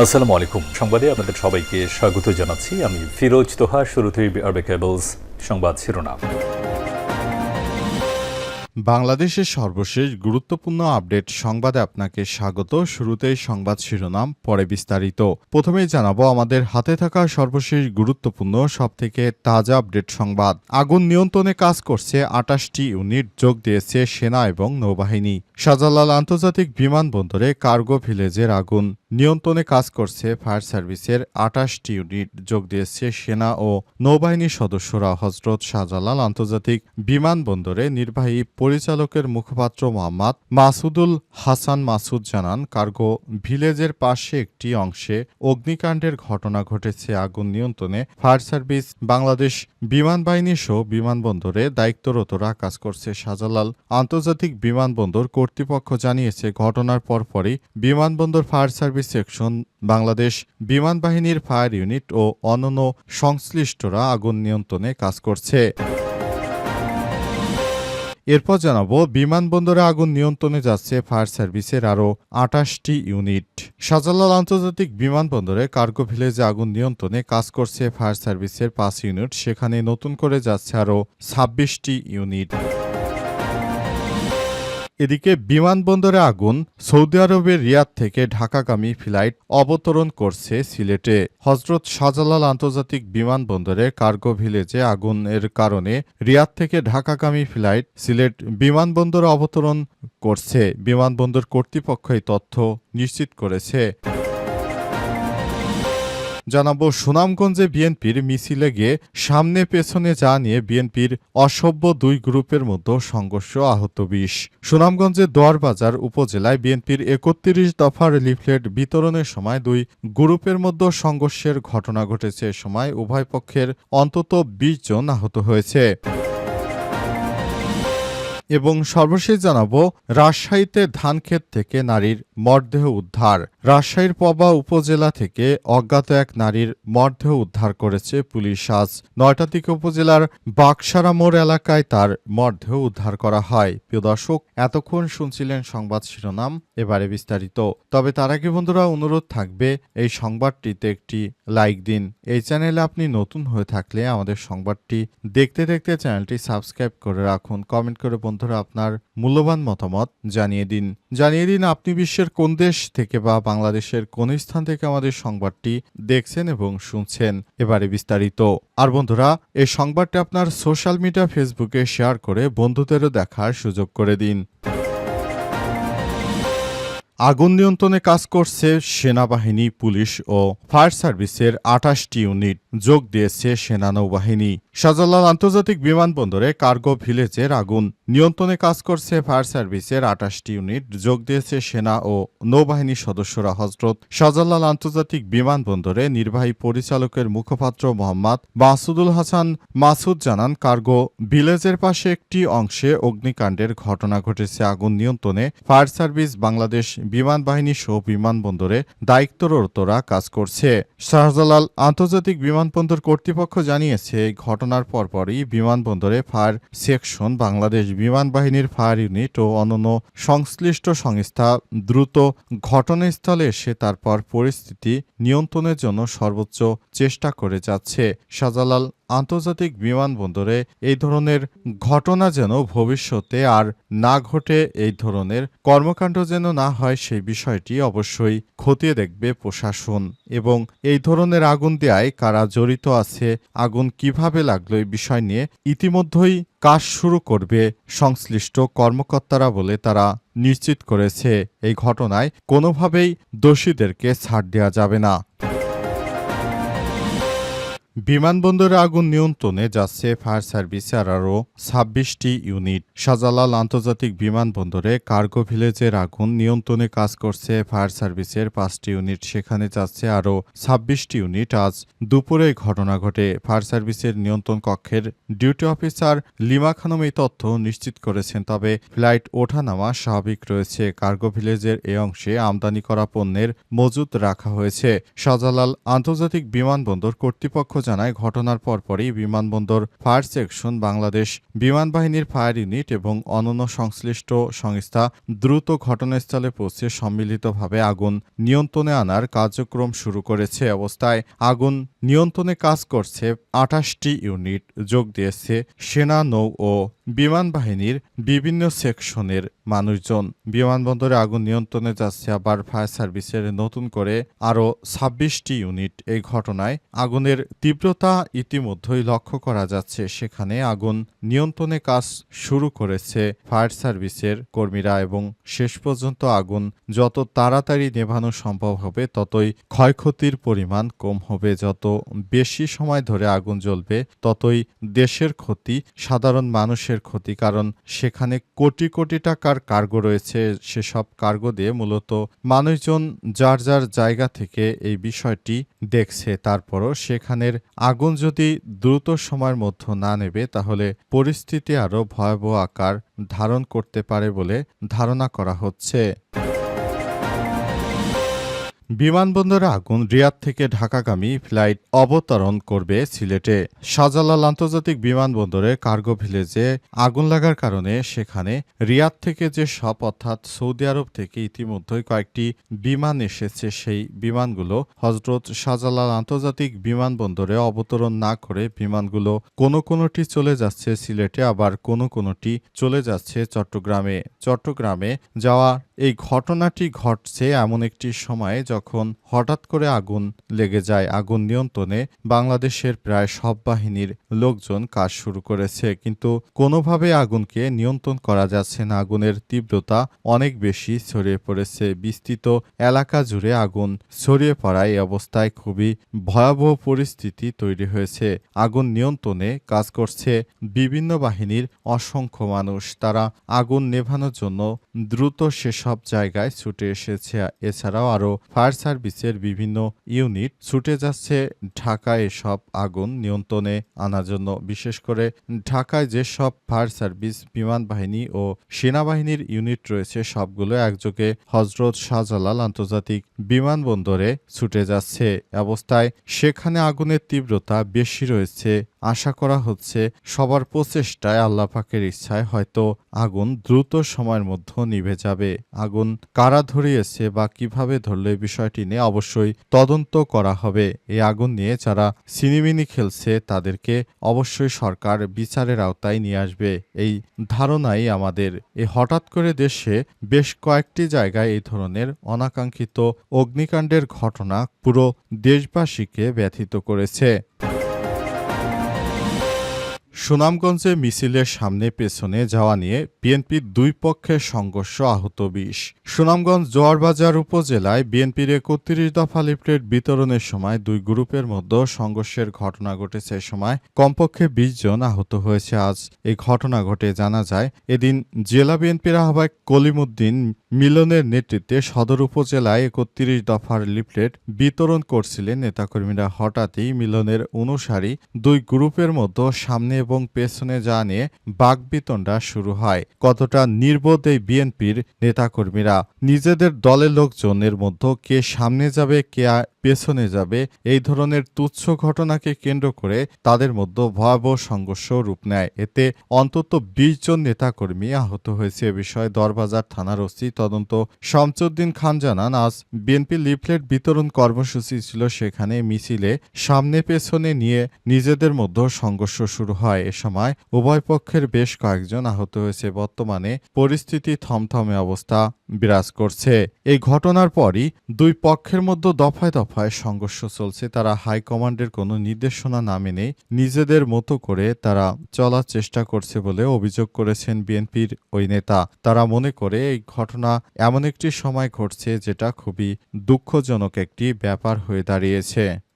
আসসালামু আলাইকুম। সংবাদে আপনাদের সবাইকে স্বাগত জানাচ্ছি। আমি ফিরোজ তোহা, শুরুতেই আরবে কেবলস সংবাদ শিরোনাম। বাংলাদেশের সর্বশেষ গুরুত্বপূর্ণ আপডেট সংবাদে আপনাকে স্বাগত। শুরুতেই সংবাদ শিরোনাম, পরে বিস্তারিত। প্রথমেই জানাব, আমাদের হাতে থাকা সর্বশেষ গুরুত্বপূর্ণ, সবথেকে তাজা আপডেট সংবাদ। আগুন নিয়ন্ত্রণে কাজ করছে আটাশটি ইউনিট, যোগ দিয়েছে সেনা এবং নৌবাহিনী। শাহজালাল আন্তর্জাতিক বিমানবন্দরে কার্গো ভিলেজের আগুন। নিয়ন্ত্রণে কাজ করছে ফায়ার সার্ভিসের আটাশটি ইউনিট। যোগ দিয়েছে সেনা ও নৌবাহিনীর সদস্যরা হজরত শাহজালাল আন্তর্জাতিক বিমানবন্দরে নির্বাহী পরিচালকের মুখপাত্র মোহাম্মদ মাসুদুল হাসান মাসুদ জানান, কার্গো ভিলেজের পাশে একটি অংশে অগ্নিকাণ্ডের ঘটনা ঘটেছে। আগুন নিয়ন্ত্রণে ফায়ার সার্ভিস বাংলাদেশ বিমান বাহিনী সহ বিমানবন্দরে দায়িত্বরতরা কাজ করছে। শাহজালাল আন্তর্জাতিক বিমানবন্দর কর্তৃপক্ষ জানিয়েছে, ঘটনার পরপরই বিমানবন্দর ফায়ার সার্ভিস সেকশন, বাংলাদেশ বিমান বাহিনীর ফায়ার ইউনিট ও অন্যান্য সংশ্লিষ্টরা আগুন নিয়ন্ত্রণে কাজ করছে। এরপর জানাব, বিমানবন্দরে আগুন নিয়ন্ত্রণে যাচ্ছে ফায়ার সার্ভিসের আরও আটাশটি ইউনিট। শাহজালাল আন্তর্জাতিক বিমানবন্দরে কার্গো ভিলেজে আগুন নিয়ন্ত্রণে কাজ করছে ফায়ার সার্ভিসের পাঁচ ইউনিট, সেখানে নতুন করে যাচ্ছে আরও ছাব্বিশটি ইউনিট। এদিকে বিমানবন্দরে আগুন, সৌদি আরবের রিয়াদ থেকে ঢাকাগামী ফ্লাইট অবতরণ করছে সিলেটে। হজরত শাহজালাল আন্তর্জাতিক বিমানবন্দরে কার্গো ভিলেজে আগুনের কারণে রিয়াদ থেকে ঢাকাগামী ফ্লাইট সিলেট বিমানবন্দরে অবতরণ করছে। বিমানবন্দর কর্তৃপক্ষ এই তথ্য নিশ্চিত করেছে। জানাব, সুনামগঞ্জে বিএনপির মিছিলে গিয়ে সামনে পেছনে যা নিয়ে বিএনপির অসভ্য দুই গ্রুপের মধ্যে সংঘর্ষ, আহত বিশ। সুনামগঞ্জের দোয়ারবাজার উপজেলায় বিএনপির একত্রিশ দফার লিফলেট বিতরণের সময় দুই গ্রুপের মধ্যে সংঘর্ষের ঘটনা ঘটেছে। সময় উভয় পক্ষের অন্তত বিশ জন আহত হয়েছে। এবং সর্বশেষ জানাব, রাজশাহীতে ধানক্ষেত থেকে নারীর মরদেহ উদ্ধার। রাজশাহীর পবা উপজেলা থেকে অজ্ঞাত এক নারীর মরদেহ উদ্ধার করেছে পুলিশ। আজ নয়টাতিক উপজেলার বাকসারা মোড় এলাকায় তার মরদেহ উদ্ধার করা হয়। প্রিয় দর্শক, এতক্ষণ শুনছিলেন সংবাদ শিরোনাম, এবারে বিস্তারিত। তবে তার আগে বন্ধুরা, অনুরোধ থাকবে, এই সংবাদটিতে একটি লাইক দিন। এই চ্যানেলে আপনি নতুন হয়ে থাকলে আমাদের সংবাদটি দেখতে দেখতে চ্যানেলটি সাবস্ক্রাইব করে রাখুন। কমেন্ট করে বন্ধুরা আপনার মূল্যবান মতামত জানিয়ে দিন। জানিয়ে দিন, আপনি বিশ্বের কোন দেশ থেকে বা বাংলাদেশের কোন স্থান থেকে আমাদের সংবাদটি দেখছেন এবং শুনছেন, এবারে বিস্তারিত। আর বন্ধুরা, এই সংবাদটি আপনার সোশ্যাল মিডিয়া ফেসবুকে শেয়ার করে বন্ধুদেরও দেখার সুযোগ করে দিন। আগুন নিয়ন্ত্রণে কাজ করছে সেনাবাহিনী, পুলিশ ও ফায়ার সার্ভিসের আঠাশটি ইউনিট। যোগ দিয়েছে সেনা নৌবাহিনী শাহজালাল আন্তর্জাতিক বিমানবন্দরে কার্গো ভিলেজের আগুন। নিয়ন্ত্রণে কাজ করছে ফায়ার সার্ভিসের আঠাশটি ইউনিট, যোগ দিয়েছে সেনা ও নৌবাহিনীর সদস্যরা হজরত। শাহজালাল আন্তর্জাতিক বিমানবন্দরে নির্বাহী পরিচালকের মুখপাত্র মোহাম্মদ মাসুদুল হাসান মাসুদ জানান, কার্গো ভিলেজের পাশে একটি অংশে অগ্নিকাণ্ডের ঘটনা ঘটেছে। আগুন নিয়ন্ত্রণে ফায়ার সার্ভিস বাংলাদেশ বিমান বাহিনী সহ বিমানবন্দরে দায়িত্বরতরা কাজ করছে। শাহজালাল আন্তর্জাতিক বিমানবন্দর কর্তৃপক্ষ জানিয়েছে, এই ঘটনার পরপরই বিমানবন্দরে ফায়ার সেকশন বাংলাদেশ বিমান বাহিনীর ফায়ার ইউনিট ও অন্যান্য সংশ্লিষ্ট সংস্থা দ্রুত ঘটনাস্থলে এসে তারপর পরিস্থিতি নিয়ন্ত্রণের জন্য সর্বোচ্চ চেষ্টা করে যাচ্ছে। শাহজালাল আন্তর্জাতিক বিমানবন্দরে এই ধরনের ঘটনা যেন ভবিষ্যতে আর না ঘটে, এই ধরনের কর্মকাণ্ড যেন না হয়, সেই বিষয়টি অবশ্যই খতিয়ে দেখবে প্রশাসন। এবং এই ধরনের আগুন দেয়ায় কারা জড়িত আছে, আগুন কীভাবে লাগল, এই বিষয় নিয়ে ইতিমধ্যেই কাজ শুরু করবে সংশ্লিষ্ট কর্মকর্তারা বলে তারা নিশ্চিত করেছে। এই ঘটনায় কোনোভাবেই দোষীদেরকে ছাড় দেওয়া যাবে না। বিমানবন্দরে আগুন নিয়ন্ত্রণে যাচ্ছে ফায়ার সার্ভিসের আরও ছাব্বিশটি ইউনিট। শাহজালাল আন্তর্জাতিক বিমানবন্দরে কার্গো ভিলেজের আগুন নিয়ন্ত্রণে কাজ করছে ফায়ার সার্ভিসের পাঁচটি ইউনিট। সেখানে যাচ্ছে আরও ছাব্বিশটি ইউনিট। আজ দুপুরে ঘটনা ঘটে। ফায়ার সার্ভিসের নিয়ন্ত্রণ কক্ষের ডিউটি অফিসার লিমা খানম এই তথ্য নিশ্চিত করেছেন। তবে ফ্লাইট ওঠানামা স্বাভাবিক রয়েছে। কার্গো ভিলেজের এ অংশে আমদানি করা পণ্যের মজুত রাখা হয়েছে। শাহজালাল আন্তর্জাতিক বিমানবন্দর কর্তৃপক্ষ জানায়, ঘটনার পরপরই বিমানবন্দর, ফায়ার সেকশন, বাংলাদেশ বিমান বাহিনীর ফায়ার ইউনিট এবং অন্যান্য সংশ্লিষ্ট সংস্থা দ্রুত ঘটনাস্থলে পৌঁছে সম্মিলিতভাবে আগুন নিয়ন্ত্রণে আনার কার্যক্রম শুরু করেছে অবস্থায়। আগুন নিয়ন্ত্রণে কাজ করছে আঠাশটি ইউনিট, যোগ দিয়েছে সেনা, নৌ ও বিমান বাহিনীর বিভিন্ন সেকশনের মানুষজন। বিমানবন্দরে আগুন নিয়ন্ত্রণে যাচ্ছে আবার ফায়ার সার্ভিসের নতুন করে আরও ছাব্বিশটি ইউনিট। এই ঘটনায় আগুনের তীব্রতা ইতিমধ্যেই লক্ষ্য করা যাচ্ছে। সেখানে আগুন নিয়ন্ত্রণে কাজ শুরু করেছে ফায়ার সার্ভিসের কর্মীরা এবং শেষ পর্যন্ত আগুন যত তাড়াতাড়ি নেভানো সম্ভব হবে, ততই ক্ষয়ক্ষতির পরিমাণ কম হবে। যত বেশি সময় ধরে আগুন জ্বলবে, ততই দেশের ক্ষতি, সাধারণ মানুষের ক্ষতি, কারণ সেখানে কোটি কোটি টাকার কার্গো রয়েছে। সেসব কার্গো দিয়ে মূলত মানুষজন যার যার জায়গা থেকে এই বিষয়টি দেখছে। তারপরও সেখানের আগুন যদি দ্রুত সময়ের মধ্যে না নেবে, তাহলে পরিস্থিতি আরও ভয়াবহ আকার ধারণ করতে পারে বলে ধারণা করা হচ্ছে। বিমানবন্দরে আগুন রিয়াদ থেকে ঢাকাগামী ফ্লাইট অবতরণ করবে সিলেটে। শাহজালাল আন্তর্জাতিক বিমানবন্দরে কার্গো ভিলেজে আগুন লাগার কারণে সেখানে রিয়াদ থেকে যে সব, অর্থাৎ সৌদি আরব থেকে ইতিমধ্যেই কয়েকটি বিমান এসেছে, সেই বিমানগুলো হজরত শাহজালাল আন্তর্জাতিক বিমানবন্দরে অবতরণ না করে বিমানগুলো কোনো কোনোটি চলে যাচ্ছে সিলেটে, আবার কোনো কোনোটি চলে যাচ্ছে চট্টগ্রামে। চট্টগ্রামে যাওয়া এই ঘটনাটি ঘটছে এমন একটি সময়ে যখন হঠাৎ করে আগুন লেগে যায়, আগুন নিয়ন্ত্রণে বাংলাদেশের প্রায় সব বাহিনীর লোকজন কাজ শুরু করেছে। কিন্তু কোনোভাবে আগুনকে নিয়ন্ত্রণ করা যাচ্ছে না। আগুনের তীব্রতা অনেক বেশি ছড়িয়ে পড়েছে। বিস্তৃত এলাকা জুড়ে আগুন ছড়িয়ে পড়ায় এই অবস্থায় খুবই ভয়াবহ পরিস্থিতি তৈরি হয়েছে। আগুন নিয়ন্ত্রণে কাজ করছে বিভিন্ন বাহিনীর অসংখ্য মানুষ। তারা আগুন নেভানোর জন্য দ্রুত সেসব জায়গায় ছুটে এসেছে। এছাড়াও আরও ফায়ার সার্ভিসের বিভিন্ন ইউনিট ছুটে যাচ্ছে ঢাকায় সব আগুন নিয়ন্ত্রণে আনার জন্য। বিশেষ করে ঢাকায় যেসব ফায়ার সার্ভিস, বিমান বাহিনী ও সেনাবাহিনীর ইউনিট রয়েছে, সবগুলো একযোগে হজরত শাহজালাল আন্তর্জাতিক বিমানবন্দরে ছুটে যাচ্ছে। অবস্থায় সেখানে আগুনের তীব্রতা বেশি রয়েছে আশা করা হচ্ছে সবার প্রচেষ্টায় আল্লাহ পাকের ইচ্ছায় হয়তো আগুন দ্রুত সময়ের মধ্যে নিভে যাবে। আগুন কারা ধরিয়েছে বা কীভাবে ধরলে বিষয়টি নিয়ে অবশ্যই তদন্ত করা হবে। এই আগুন নিয়ে যারা সিনিমিনি খেলছে, তাদেরকে অবশ্যই সরকার বিচারের আওতায় নিয়ে আসবে। এই ধারণাই আমাদের। এ হঠাৎ করে দেশে বেশ কয়েকটি জায়গায় এই ধরনের অনাকাঙ্ক্ষিত অগ্নিকাণ্ডের ঘটনা পুরো দেশবাসীকে ব্যথিত করেছে। সুনামগঞ্জে মিছিলের সামনে পেছনে যাওয়া নিয়ে বিএনপির দুই পক্ষের সংঘর্ষ আহত বিশ। সুনামগঞ্জ জোয়ারবাজার উপজেলায় বিএনপির একত্রিশ দফা লিফলেট বিতরণের সময় দুই গ্রুপের মধ্যে সংঘর্ষের ঘটনা ঘটেছে সময় কমপক্ষে বিশ জন আহত হয়েছে আজ। এই ঘটনা ঘটে জানা যায়, এদিন জেলা বিএনপির আহ্বায়ক কলিমুদ্দিন মিলনের নেতৃত্বে সদর উপজেলায় একত্রিশ দফার লিফলেট বিতরণ করছিলেন নেতাকর্মীরা। হঠাৎই মিলনের অনুসারী দুই গ্রুপের মধ্যে সামনে এবং পেছনে যা নিয়ে বাগবিতণ্ডা শুরু হয়। কতটা নির্বোধ এই বিএনপির নেতাকর্মীরা? নিজেদের দলের লোকজনের মধ্যে কে সামনে যাবে, কে পেছনে যাবে, এই ধরনের তুচ্ছ ঘটনাকে কেন্দ্র করে তাদের মধ্যে ভয়াবহ সংঘর্ষ রূপ নেয়। এতে অন্তত বিশ জন নেতাকর্মী আহত হয়েছে এ বিষয়ে দরবাজার থানার ওসি তদন্ত। শামসুদ্দিন খান জানান, আজ বিএনপি লিফলেট বিতরণ কর্মসূচি ছিল, সেখানে মিছিলে সামনে পেছনে নিয়ে নিজেদের মধ্যে সংঘর্ষ শুরু হয়। এ সময় উভয় পক্ষের বেশ কয়েকজন আহত হয়েছে। বর্তমানে পরিস্থিতি থমথমে অবস্থা। বিরাজ করছে। এই ঘটনার পরই দুই পক্ষের মধ্যে দফায় দফায় সংঘর্ষ চলছে। তারা হাইকমান্ডের কোনো নির্দেশনা না মেনে নিজেদের মতো করে তারা চলার চেষ্টা করছে বলে অভিযোগ করেছেন বিএনপির ওই নেতা। তারা মনে করে এই ঘটনা এমন একটি সময় ঘটছে যেটা খুবই দুঃখজনক একটি ব্যাপার হয়ে দাঁড়িয়েছে।